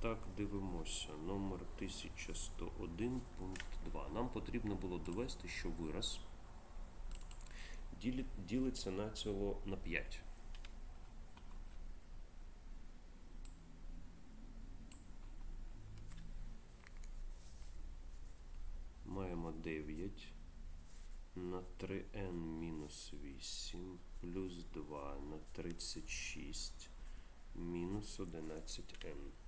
Так, дивимося. Номер 1101, пункт 2. Нам потрібно було довести, що вираз ділиться націло на 5. Маємо 9 на 3n мінус 8 плюс 2 на 36 мінус 11n.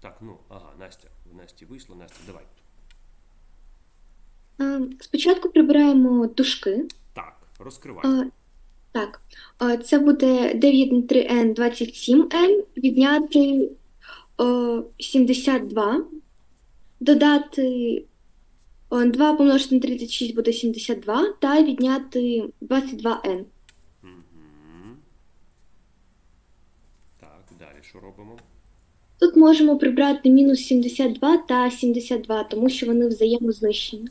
Так, ну, ага, Настя. В Насті вийшло. Настя, давай. Спочатку прибираємо дужки. Так, розкривай. Е, Так, це буде 9 на 3n 27n, відняти е, 72, додати е, 2 помножити на 36 буде 72, та відняти 22n. Угу. Так, далі що робимо? Тут можемо прибрати мінус 72 та 72, тому що вони взаємознищені.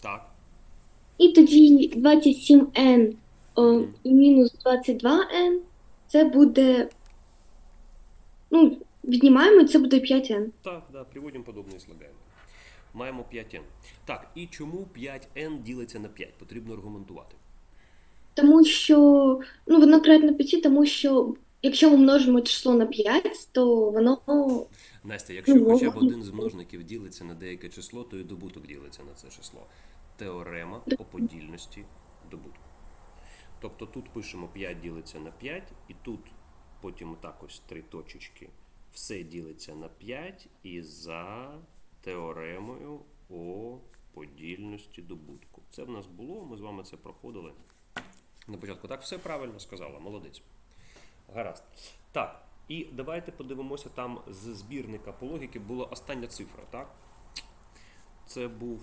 Так. І тоді 27n о, і мінус 22n це буде. Ну, віднімаємо, це буде 5n. Так, да, приводимо подобне слагаємо. Маємо 5n. Так, і чому 5n ділиться на 5? Потрібно аргументувати. Тому що, ну, воно кратно 5, тому що якщо ми множимо число на 5, то воно Настя, якщо Ну, хоча б один з множників ділиться на деяке число, то і добуток ділиться на це число. Теорема о подільності добутку. Тобто тут пишемо 5 ділиться на 5, і тут потім так ось три точечки. Все ділиться на 5 і за теоремою о подільності добутку. Це в нас було, ми з вами це проходили на початку. Так, все правильно сказала, молодець. Гаразд. Так, і давайте подивимося там з збірника по логіки була остання цифра, так? Це був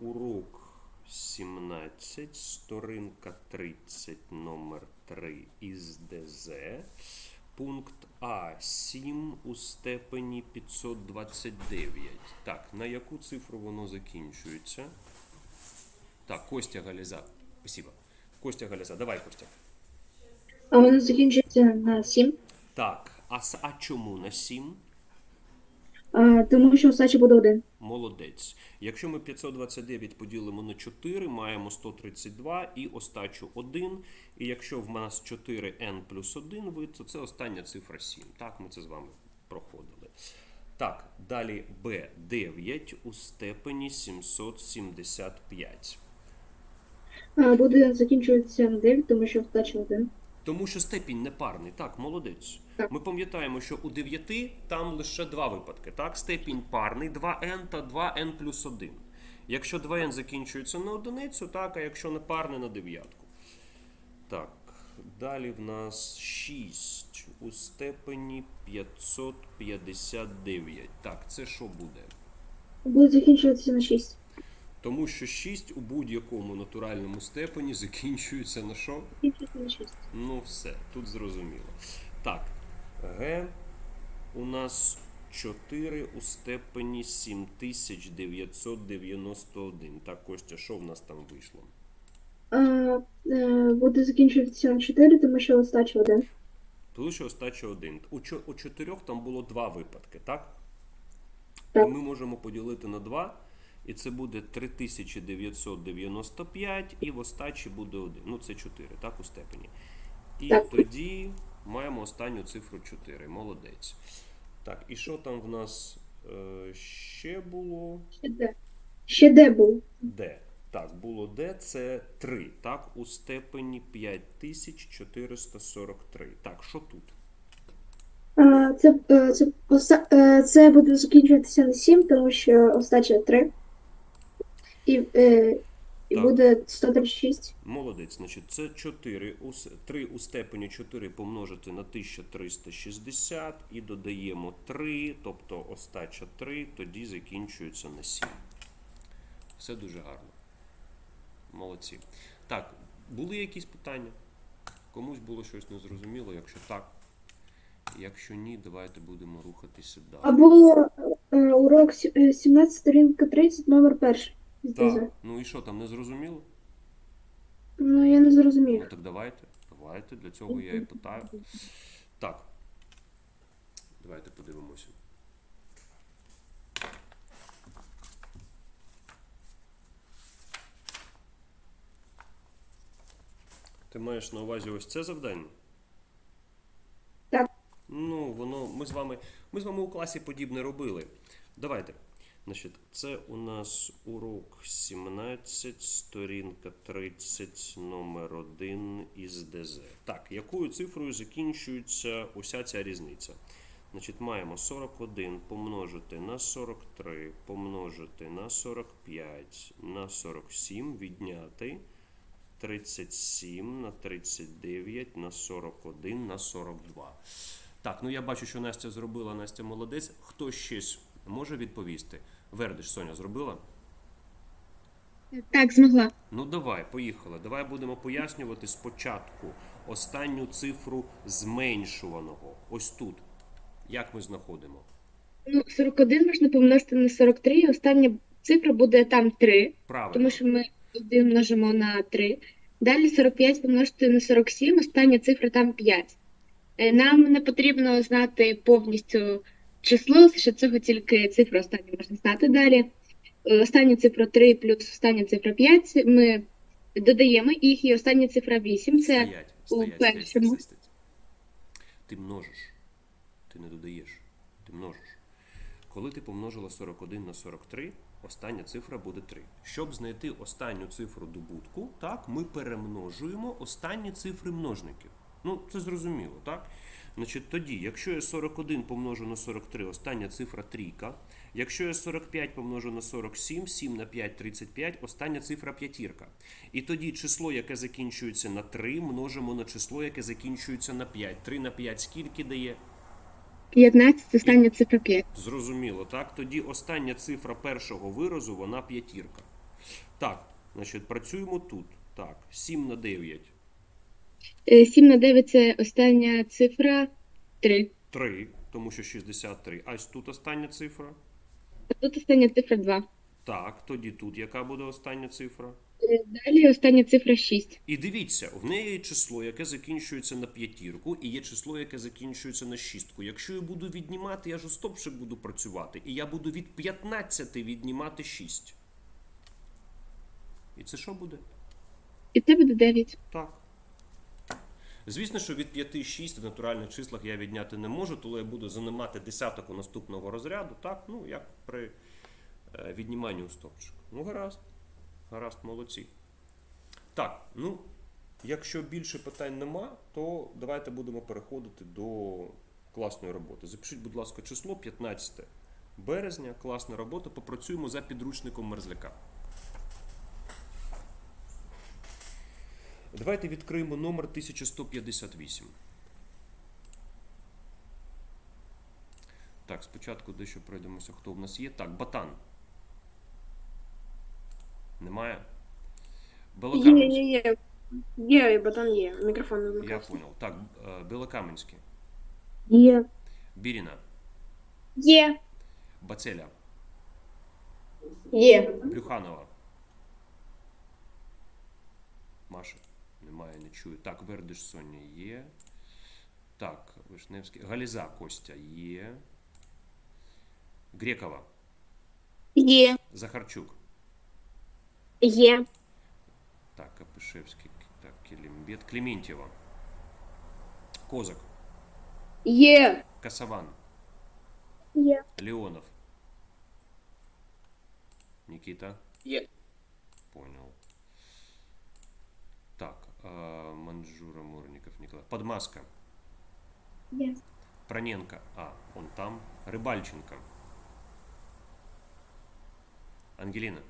урок 17, сторінка 30, номер 3 із ДЗ. Пункт А 7 у степені 529. Так, на яку цифру воно закінчується? Так, Костя Галіза. Спасибо. Костя Галіза, давай, Костя. А воно закінчується на 7, Так, а, с- а чому на 7? а, тому що остача буде 1. Молодець. Якщо ми 529 поділимо на 4, маємо 132 і остачу 1. І якщо в нас 4n плюс 1 вид, то це остання цифра 7. Так, ми це з вами проходили. Так, далі b9 у степені 775. А, буде закінчуватися на 9, тому що остача 1. Тому що степінь непарний. Так, молодець. Ми пам'ятаємо, що у 9 там лише два випадки. Так, степінь парний 2n та 2n плюс 1. Якщо 2n закінчується на одиницю, так, а якщо не парне на дев'ятку. Так, далі в нас 6 у степені 559. Так, це що буде? Буде закінчуватися на 6. Тому що 6 у будь-якому натуральному степені закінчується на що? Закінчується на 6. Ну, все, тут зрозуміло. Так, Г у нас 4 у степені 7991. Так, Костя, що в нас там вийшло? Е, буде закінчуватися на 4, тому що остача 1. То лише остача 1. У, 4 там було два випадки, так? Так. І ми можемо поділити на 2, і це буде 3995, і в остачі буде 1. Ну, це 4, так, у степені. І Так. тоді маємо останню цифру 4. Молодець. Так, і що там в нас е, ще було? Ще де? Ще де був? Д. Так, було Д, це 3, так, у степені 5443. Так, що тут? Це, е, це, е, це буде закінчуватися на 7, тому що остача 3. І, е, і Так. буде 136. Молодець, значить, це 4, 3 у степені 4 помножити на 1360 і додаємо 3, тобто остача 3, тоді закінчується на 7. Все дуже гарно. Молодці. Так, були якісь питання? Комусь було щось незрозуміло, якщо так. Якщо ні, давайте будемо рухатися далі. Або е, урок сі- е, 17, сторінка 30, номер 1. Так, ну і що там, не зрозуміло? Ну, я не Ну так давайте, давайте, для цього я і питаю. Так. Давайте подивимося. Ти маєш на увазі ось це завдання? Так. Ну, воно. Ми з вами. Ми з вами у класі подібне робили. Давайте. Значить, це у нас урок 17, сторінка 30, номер 1 із ДЗ. Так, якою цифрою закінчується уся ця різниця? Значить, маємо 41 помножити на 43, помножити на 45, на 47, відняти 37 на 39 на 41 на 42. Так, ну я бачу, що Настя зробила, Настя молодець. Хто щось може відповісти? Вердиш, Соня, зробила? Так, змогла. Ну давай, поїхали. Давай будемо пояснювати спочатку останню цифру зменшуваного. Ось тут. Як ми знаходимо? Ну, 41 можна помножити на 43, і остання цифра буде там 3, Правильно. тому що ми 1 множимо на 3. Далі 45 помножити на 47, остання цифра там 5. Е, Нам не потрібно знати повністю число, що цього тільки цифру останню можна знати далі. Е, Остання цифра 3 плюс остання цифра 5. Ми додаємо їх, і остання цифра 8. Це Стоять, у стоять, стоять, першому. стоять, стоять. Ти множиш. Ти не додаєш. Ти множиш. Коли ти помножила 41 на 43, остання цифра буде 3. Щоб знайти останню цифру добутку, так, ми перемножуємо останні цифри множників. Ну, це зрозуміло, так? Значить, тоді, якщо я 41 помножу на 43, остання цифра трійка. Якщо я 45 помножу на 47, 7 на 5 35, остання цифра п'ятірка. І тоді число, яке закінчується на 3, множимо на число, яке закінчується на 5. 3 на 5 скільки дає? 15, остання цифра 5. Зрозуміло, так? Тоді остання цифра першого виразу, вона п'ятірка. Так, значить, працюємо тут. Так, 7 на 9. 7 на 9 це остання цифра 3. 3, тому що 63. А ось тут остання цифра. А тут остання цифра 2. Так, тоді тут яка буде остання цифра? Далі остання цифра 6. І дивіться, в неї є число, яке закінчується на п'ятірку, і є число, яке закінчується на шістку. Якщо я буду віднімати, я ж у стопчик буду працювати, і я буду від 15 віднімати 6. І це що буде? І це буде 9. Так. Звісно, що від 5 6 в натуральних числах я відняти не можу, тому я буду занимати десяток у наступного розряду, так, ну, як при е, відніманні у стопчик. Ну, гаразд. Гаразд, молодці. Так, ну, якщо більше питань нема, то давайте будемо переходити до класної роботи. Запишіть, будь ласка, число 15 березня, класна робота. Попрацюємо за підручником мерзляка. Давайте відкриємо номер 1158. Так, спочатку дещо пройдемося, хто в нас є. Так, Батан. Немає? Є, є, є. Є, ботан є. Мікрофон не Я понял. Так, е, Белокаменський. Є. Біріна. Є. Бацеля. Є. Брюханова. Маша. Немає, не чую. Так, Вердиш Соня є. Так, Вишневський. Галіза Костя є. Грекова. Є. Захарчук. Є. Так, Капишевський. Так, Келімбет. Клементьєва. Козак. Є. Касаван. Є. Леонов. Никита. Є. Понял. Так, а, Манжура, Мурников, Николай. Подмаска. Є. Проненко. А, он там. Рыбальченко. Ангелина.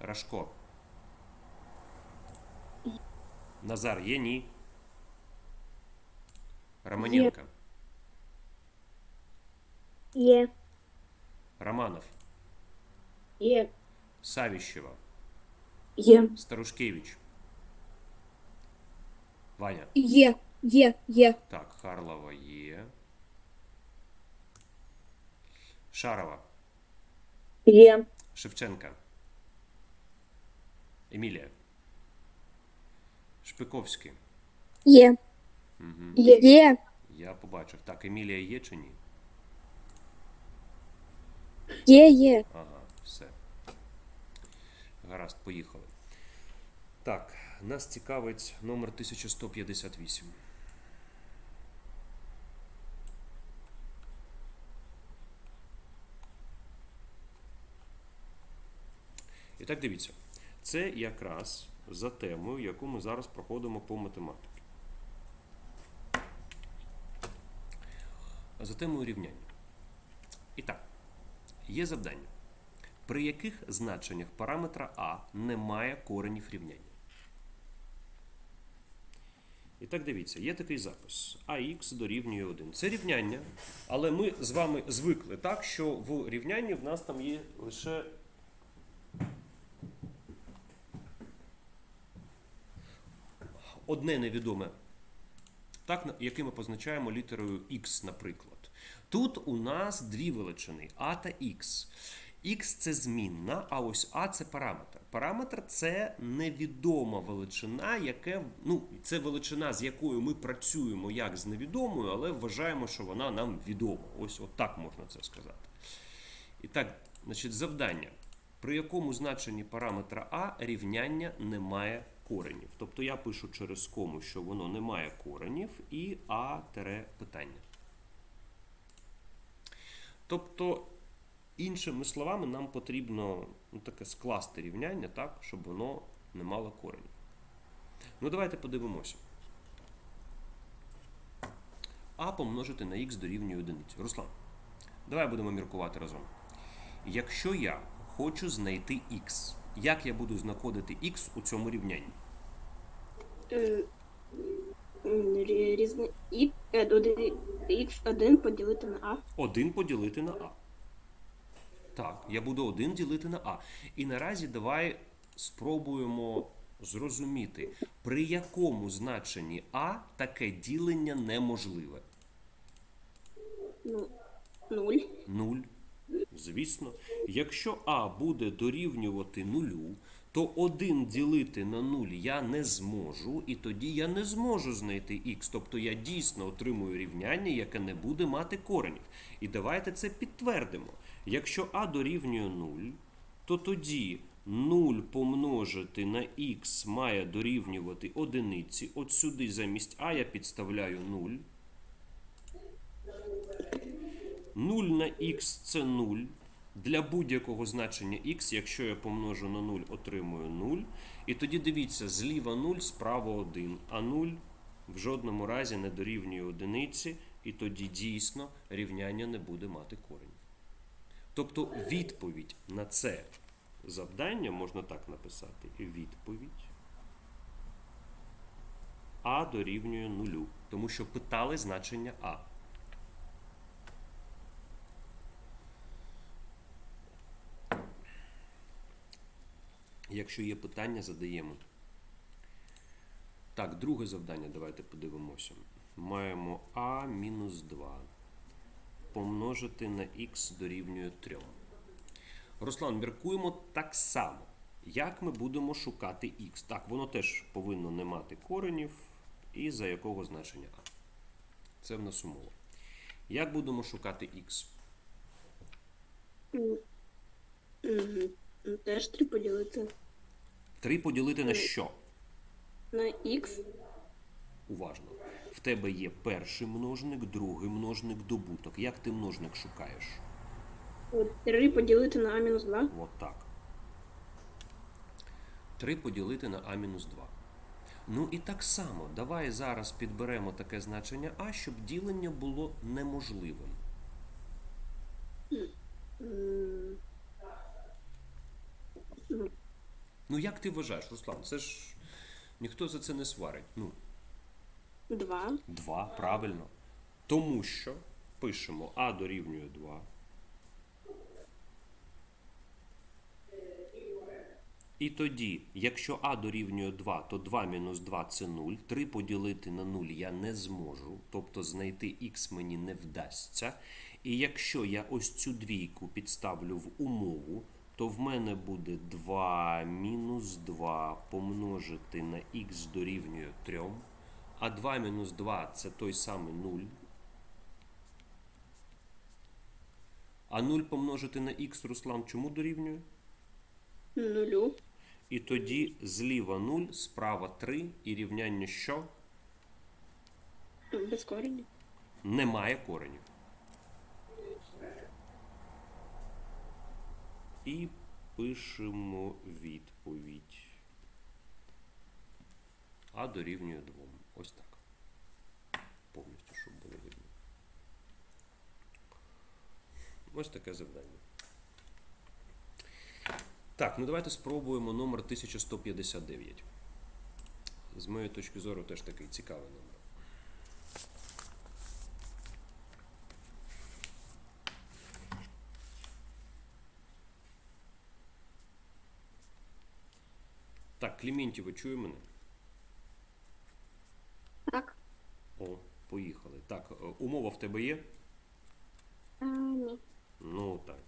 Рожко. Назар Єні. Романенко. Є. Романов. Є. Савищева. Є. Старушкевич. Ваня. Є. Є. Є. Так, Харлова є. Шарова. Є. Шевченка. Емілія. Шпиковський. Є. Угу. Є. Я побачив. Так, Емілія є чи ні? Є, є. Ага, все. Гаразд, поїхали. Так, нас цікавить номер 1158. І так дивіться. Це якраз за темою, яку ми зараз проходимо по математиці. За темою рівняння. І так, є завдання, при яких значеннях параметра А немає коренів рівняння. І так дивіться, є такий запис. АХ дорівнює 1. Це рівняння, але ми з вами звикли так, що в рівнянні в нас там є лише одне невідоме, так, яке ми позначаємо літерою Х, наприклад. Тут у нас дві величини А та Х. Х це змінна, а ось А це параметр. Параметр це невідома величина, яке, ну, це величина, з якою ми працюємо як з невідомою, але вважаємо, що вона нам відома. Ось от так можна це сказати. І так, значить, завдання. При якому значенні параметра А рівняння не має коренів. Тобто я пишу через кому, що воно не має коренів, і А тере питання. Тобто, іншими словами, нам потрібно ну, таке скласти рівняння так, щоб воно не мало коренів. Ну, давайте подивимося. А помножити на х дорівнює одиниці. Руслан, давай будемо міркувати разом. Якщо я хочу знайти х, як я буду знаходити х у цьому рівнянні? Е, Різне і е, доди- Х1 поділити на А. 1 поділити на А. Так, я буду 1 ділити на А. І наразі давай спробуємо зрозуміти, при якому значенні А таке ділення неможливе. Ну, 0. 0. Звісно, якщо А буде дорівнювати нулю, то 1 ділити на 0 я не зможу, і тоді я не зможу знайти х. Тобто я дійсно отримую рівняння, яке не буде мати коренів. І давайте це підтвердимо. Якщо А дорівнює 0, то тоді 0 помножити на х має дорівнювати одиниці. От сюди замість А я підставляю 0. 0 на х це 0. Для будь-якого значення х, якщо я помножу на 0, отримую 0. І тоді дивіться, зліва 0, справа 1, а 0 в жодному разі не дорівнює одиниці, і тоді дійсно рівняння не буде мати коренів. Тобто відповідь на це завдання можна так написати. Відповідь А дорівнює 0, тому що питали значення А. Якщо є питання, задаємо. Так, друге завдання, давайте подивимося. Маємо А мінус 2 помножити на х дорівнює 3. Руслан, міркуємо так само. Як ми будемо шукати х? Так, воно теж повинно не мати коренів. І за якого значення А. Це в нас умова. Як будемо шукати х? М, Теж 3 поділити 3 поділити на що? на Х. Уважно. В тебе є перший множник, другий множник, добуток. Як ти множник шукаєш? 3 поділити на А-2. От так. 3 поділити на А-2. Ну і так само, давай зараз підберемо таке значення А, щоб ділення було неможливим. Ну як ти вважаєш, Руслан? Це ж ніхто за це не сварить. Ну, 2. 2, правильно. Тому що пишемо А дорівнює 2. І тоді, якщо А дорівнює 2, то 2 мінус 2 це 0. 3 поділити на 0 я не зможу, тобто знайти х мені не вдасться. І якщо я ось цю двійку підставлю в умову, то в мене буде 2 мінус 2 помножити на х дорівнює 3. А 2 мінус 2 це той самий 0. А 0 помножити на х Руслан чому дорівнює? Нулю. І тоді зліва 0, справа 3 і рівняння що? Без коренів. Немає коренів. І пишемо відповідь. А дорівнює 2. Ось так. Повністю, щоб було видно. Ось таке завдання. Так, ну давайте спробуємо номер 1159. З моєї точки зору теж такий цікавий номер. Так, Кліментів, чує мене? Так. О, поїхали. Так, е, умова в тебе є? А, ні. Ну так.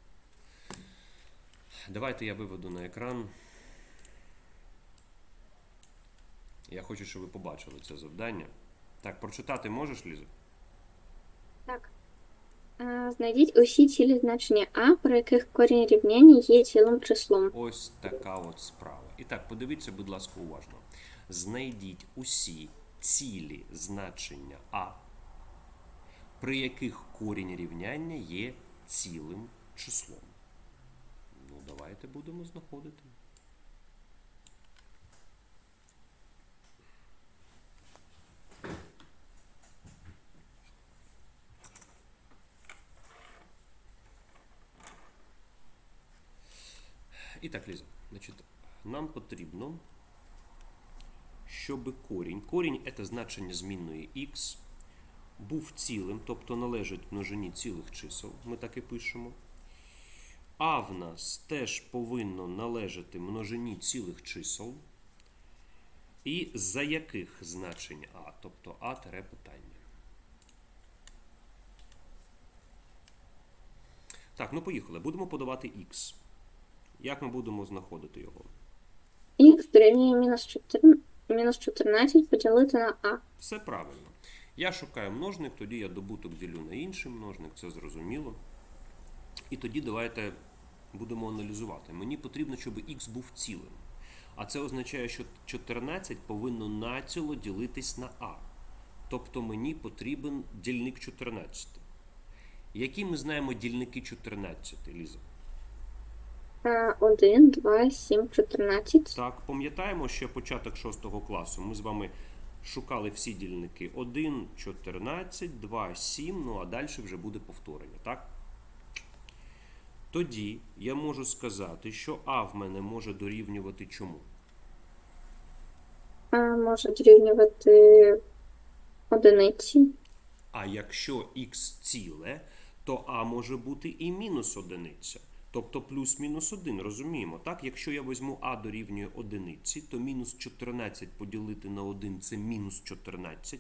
Давайте я виведу на екран. Я хочу, щоб ви побачили це завдання. Так, прочитати можеш, Ліза? Так. Знайдіть усі цілі значення А, при яких корінь рівняння є цілим числом. Ось така от справа. І так, подивіться, будь ласка, уважно. Знайдіть усі цілі значення А, при яких корінь рівняння є цілим числом. Ну, давайте будемо знаходити. І так, Ліза, значить, нам потрібно, щоб корінь, корінь це значення змінної x, був цілим, тобто належить множині цілих чисел, ми так і пишемо. А в нас теж повинно належати множині цілих чисел. І за яких значень А, тобто А тире питання. Так, ну поїхали. Будемо подавати х. Як ми будемо знаходити його? Х дорівнює мінус 4 мінус 14 поділити на А. Все правильно. Я шукаю множник, тоді я добуток ділю на інший множник, це зрозуміло. І тоді давайте будемо аналізувати. Мені потрібно, щоб х був цілим. А це означає, що 14 повинно націло ділитись на А. Тобто мені потрібен дільник 14. Які ми знаємо дільники 14, Ліза? А, 1, 2, 7, 14. Так, пам'ятаємо ще початок 6 класу. Ми з вами шукали всі дільники 1, 14, 2, 7, ну а далі вже буде повторення, так? Тоді я можу сказати, що А в мене може дорівнювати чому? А, може дорівнювати одиниці. А якщо х ціле, то А може бути і мінус одиниця. Тобто плюс-мінус 1, розуміємо, так? Якщо я візьму А дорівнює одиниці, то мінус 14 поділити на 1 це мінус 14.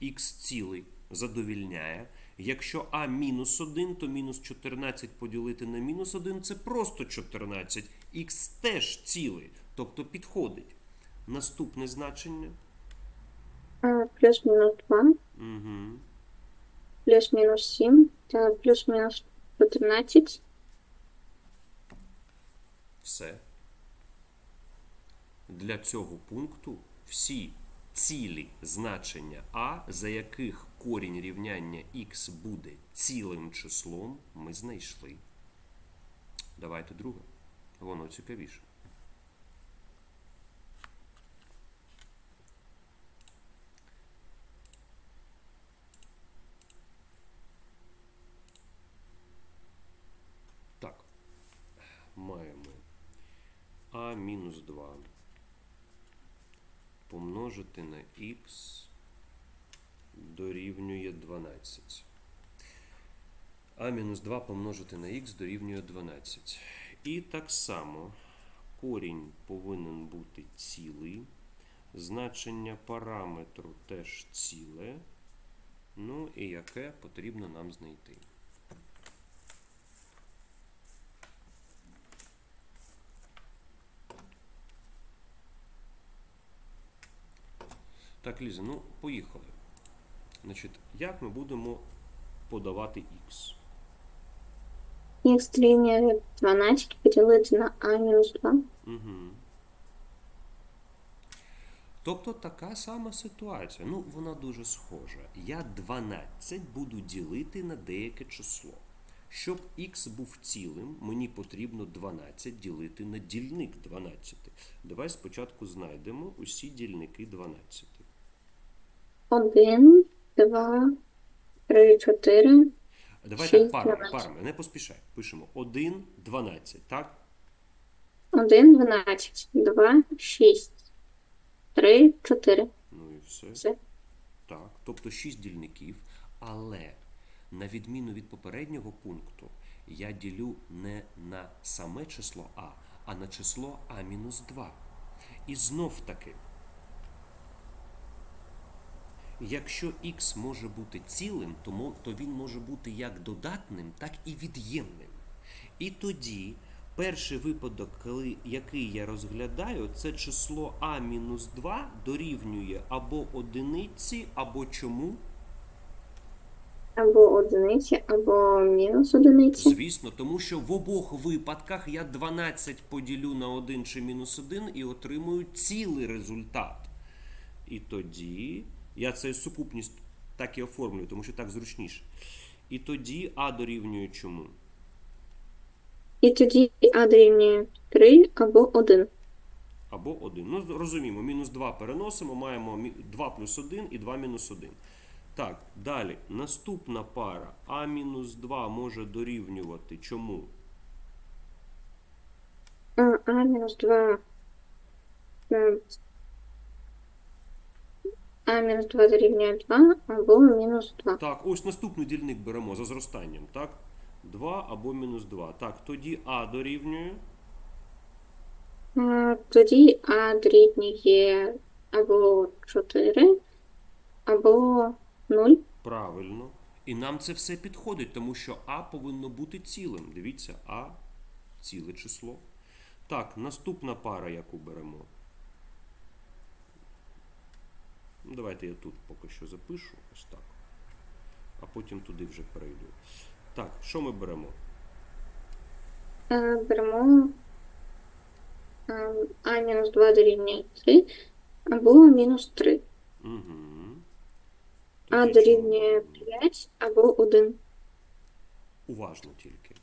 Х цілий задовільняє. Якщо А мінус 1, то мінус 14 поділити на мінус 1 це просто 14. Х теж цілий, тобто підходить. Наступне значення. Плюс-мінус 2, Угу. плюс-мінус 7, плюс-мінус 14. Все. Для цього пункту всі цілі значення А, за яких корінь рівняння х буде цілим числом, ми знайшли. Давайте друге. Воно цікавіше. Так. Маємо а мінус 2 помножити на х дорівнює 12. А мінус 2 помножити на х дорівнює 12. І так само корінь повинен бути цілий. Значення параметру теж ціле. Ну і яке потрібно нам знайти. Так, Ліза, ну поїхали. Значить, як ми будемо подавати х? х дорівнює 12 поділити на а мінус 2. Угу. Тобто така сама ситуація. Ну, вона дуже схожа. Я 12 буду ділити на деяке число. Щоб х був цілим, мені потрібно 12 ділити на дільник 12. Давай спочатку знайдемо усі дільники 12. 1, 2, 3, 4. Давай Шість, так, парами, 12. парами, не поспішай. Пишемо 1, 12, так? 1, 12, 2, 6, 3, 4. Ну і все. Все. Так, тобто 6 дільників, але на відміну від попереднього пункту, я ділю не на саме число А, а на число А-2. І знов таки, якщо х може бути цілим, то, то він може бути як додатним, так і від'ємним. І тоді перший випадок, який я розглядаю, це число А-2 дорівнює або одиниці, або чому? Або одиниці, або мінус одиниці. Звісно, тому що в обох випадках я 12 поділю на 1 чи мінус 1 і отримую цілий результат. І тоді я це сукупність так і оформлюю, тому що так зручніше. І тоді А дорівнює чому? І тоді а дорівнює 3 або 1. Або 1. Ну, розуміємо, мінус 2 переносимо, маємо 2 плюс 1 і 2 мінус 1. Так, далі. Наступна пара А мінус 2 може дорівнювати чому? А, мінус 2. А мінус 2 дорівнює 2 або мінус 2. Так, ось наступний дільник беремо за зростанням, так? 2 або мінус 2. Так, тоді А дорівнює. А, Тоді а дорівнює або 4, або 0. Правильно. І нам це все підходить, тому що А повинно бути цілим. Дивіться, А ціле число. Так, наступна пара, яку беремо. Ну, Давайте я тут поки що запишу, ось так. А потім туди вже перейду. Так, що ми беремо? Е, Беремо е, а мінус 2 дорівнює 3, або мінус 3. Угу. А дорівнює 5 або 1. Уважно тільки.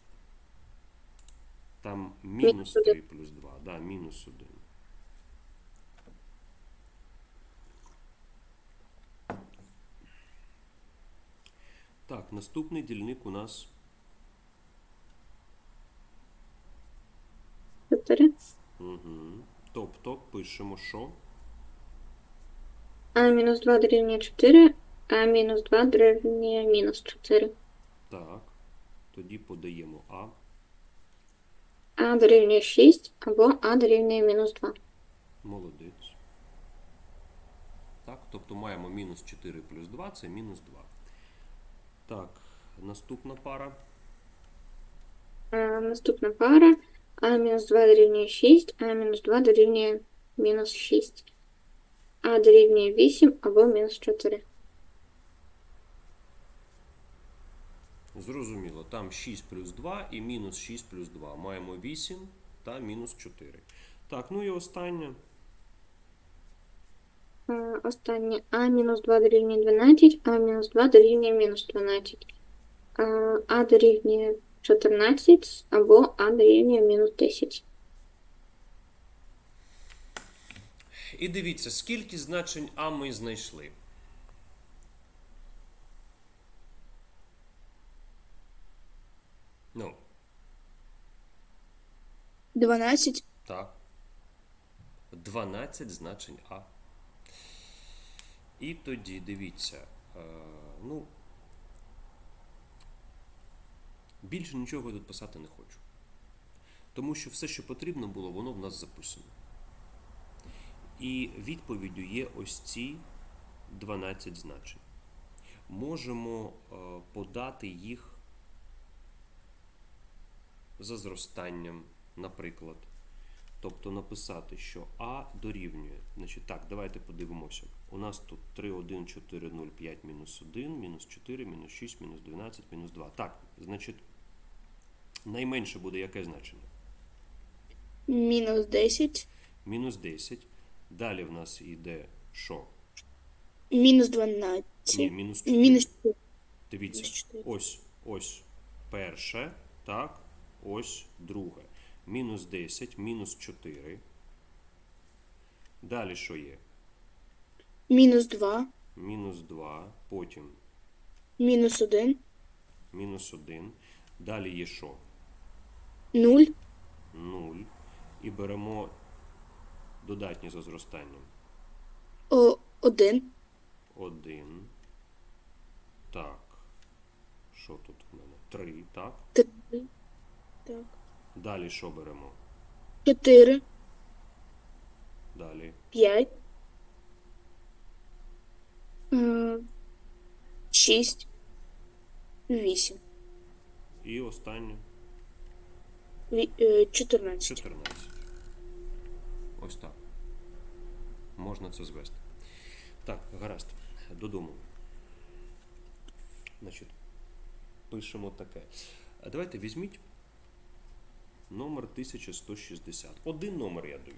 Там мінус Мінус 3 плюс 2, да, мінус 1. Так, наступний дільник у нас 4. угу. Тобто пишемо, що А мінус 2 дорівнює 4, а мінус 2 дорівнює мінус 4. так. Тоді подаємо А. А дорівнює 6 або А дорівнює мінус 2. Молодець. Так, тобто маємо мінус 4 плюс 2, це мінус 2. Так, наступна пара. А, наступна пара. А мінус 2 дорівнює 6, а мінус 2 дорівнює мінус 6. А дорівнює 8 або мінус 4. Зрозуміло, там 6 плюс 2 і мінус 6 плюс 2. Маємо 8 та мінус 4. Так, ну і останнє. А, останнє А мінус 2 дорівнює 12, а мінус 2 дорівнює мінус 12. А, а дорівнює 14 або А дорівнює мінус 10. І дивіться, скільки значень А ми знайшли. Ну, 12. так. 12 значень А. І тоді дивіться. Е, ну, більше нічого я тут писати не хочу. Тому що все, що потрібно було, воно в нас записано. І відповіддю є ось ці 12 значень. Можемо е, подати їх за зростанням, наприклад. Тобто написати, що А дорівнює. Значить, так, давайте подивимося. У нас тут 3, 1, 4, 0, 5, мінус 1, мінус 4, мінус 6, мінус 12, мінус 2. Так, значить, Найменше буде яке значення? Мінус 10. Мінус 10. Далі в нас йде що? Мінус 12. Ні, мінус 4. Мінус 4. Дивіться, мінус 4. ось, ось перше, так, ось друге. Мінус 10, мінус 4. Далі що є? Мінус 2. Мінус 2, потім Мінус 1. мінус 1. Далі є що? 0. 0. І беремо додатні за зростанням. О, 1. 1. Так. Що тут в мене? 3, так. 3. Так. Далі що беремо? 4. Далі 5. 6. 8. І останнє Ві- е, 14. 14. Ось так. Можна це звести. Так, гаразд. Додому. Значить, пишемо таке. Давайте візьміть номер 1160. Один номер я даю.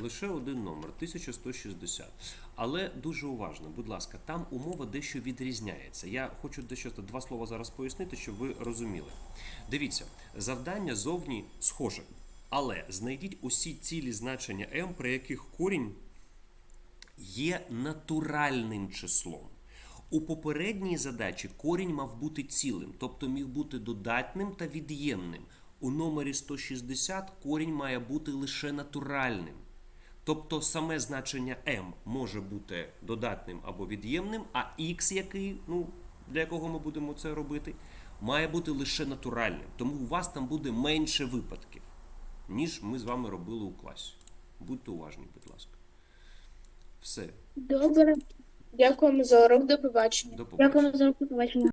Лише один номер 1160. Але дуже уважно, будь ласка, там умова дещо відрізняється. Я хочу дещо два слова зараз пояснити, щоб ви розуміли. Дивіться, завдання зовні схоже. Але знайдіть усі цілі значення m, при яких корінь є натуральним числом. У попередній задачі корінь мав бути цілим, тобто міг бути додатним та від'ємним. У номері 160 корінь має бути лише натуральним. Тобто саме значення m може бути додатним або від'ємним, а x, який, ну, для якого ми будемо це робити, має бути лише натуральним. Тому у вас там буде менше випадків, ніж ми з вами робили у класі. Будьте уважні, будь ласка. Все, Добре. Дякуємо за урок. До побачення. до побачення. Дякуємо за побачення.